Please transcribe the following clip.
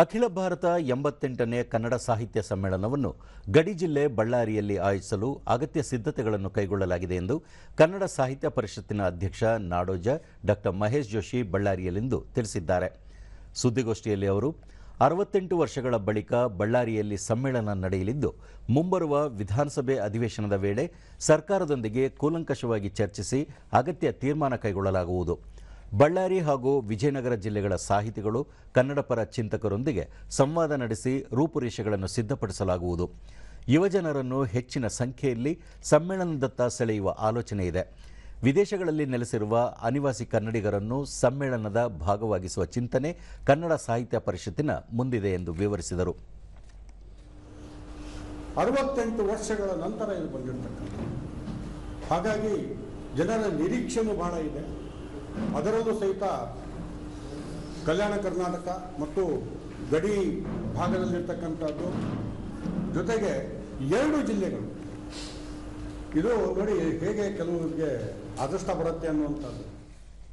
ಅಖಿಲ ಭಾರತ ಎಂಬತ್ತೆಂಟನೇ ಕನ್ನಡ ಸಾಹಿತ್ಯ ಸಮ್ಮೇಳನವನ್ನು ಗಡಿ ಜಿಲ್ಲೆ ಬಳ್ಳಾರಿಯಲ್ಲಿ ಆಯೋಜಿಸಲು ಅಗತ್ಯ ಸಿದ್ಧತೆಗಳನ್ನು ಕೈಗೊಳ್ಳಲಾಗಿದೆ ಎಂದು ಕನ್ನಡ ಸಾಹಿತ್ಯ ಪರಿಷತ್ತಿನ ಅಧ್ಯಕ್ಷ ನಾಡೋಜ ಡಾಕ್ಟರ್ ಮಹೇಶ್ ಜೋಶಿ ಬಳ್ಳಾರಿಯಲ್ಲಿಂದು ತಿಳಿಸಿದ್ದಾರೆ. ಸುದ್ದಿಗೋಷ್ಠಿಯಲ್ಲಿ ಅವರು, ಅರವತ್ತೆಂಟು ವರ್ಷಗಳ ಬಳಿಕ ಬಳ್ಳಾರಿಯಲ್ಲಿ ಸಮ್ಮೇಳನ ನಡೆಯಲಿದ್ದು, ಮುಂಬರುವ ವಿಧಾನಸಭೆ ಅಧಿವೇಶನದ ವೇಳೆ ಸರ್ಕಾರದೊಂದಿಗೆ ಕೂಲಂಕಷವಾಗಿ ಚರ್ಚಿಸಿ ಅಗತ್ಯ ತೀರ್ಮಾನ ಕೈಗೊಳ್ಳಲಾಗುವುದು. ಬಳ್ಳಾರಿ ಹಾಗೂ ವಿಜಯನಗರ ಜಿಲ್ಲೆಗಳ ಸಾಹಿತಿಗಳು, ಕನ್ನಡ ಪರ ಚಿಂತಕರೊಂದಿಗೆ ಸಂವಾದ ನಡೆಸಿ ರೂಪುರೇಷೆಗಳನ್ನು ಸಿದ್ಧಪಡಿಸಲಾಗುವುದು. ಯುವಜನರನ್ನು ಹೆಚ್ಚಿನ ಸಂಖ್ಯೆಯಲ್ಲಿ ಸಮ್ಮೇಳನದತ್ತ ಸೆಳೆಯುವ ಆಲೋಚನೆ ಇದೆ. ವಿದೇಶಗಳಲ್ಲಿ ನೆಲೆಸಿರುವ ಅನಿವಾಸಿ ಕನ್ನಡಿಗರನ್ನು ಸಮ್ಮೇಳನದ ಭಾಗವಾಗಿಸುವ ಚಿಂತನೆ ಕನ್ನಡ ಸಾಹಿತ್ಯ ಪರಿಷತ್ತಿನ ಮುಂದಿದೆ ಎಂದು ವಿವರಿಸಿದರು. ಅರವತ್ತೆಂಟು ವರ್ಷಗಳ ನಂತರ ಇದು ಬಂದಿರತಕ್ಕಂಥ ಹಾಗಾಗಿ ಜನರ ನಿರೀಕ್ಷೆಯೂ ಬಹಳ ಇದೆ. ಅದರಲ್ಲೂ ಸಹಿತ ಕಲ್ಯಾಣ ಕರ್ನಾಟಕ ಮತ್ತು ಗಡಿ ಭಾಗದಲ್ಲಿರ್ತಕ್ಕಂಥದ್ದು. ಜೊತೆಗೆ ಎರಡು ಜಿಲ್ಲೆಗಳು. ಇದು ನೋಡಿ ಹೇಗೆ ಕೆಲವರಿಗೆ ಅದೃಷ್ಟ ಬರುತ್ತೆ ಅನ್ನುವಂಥದ್ದು.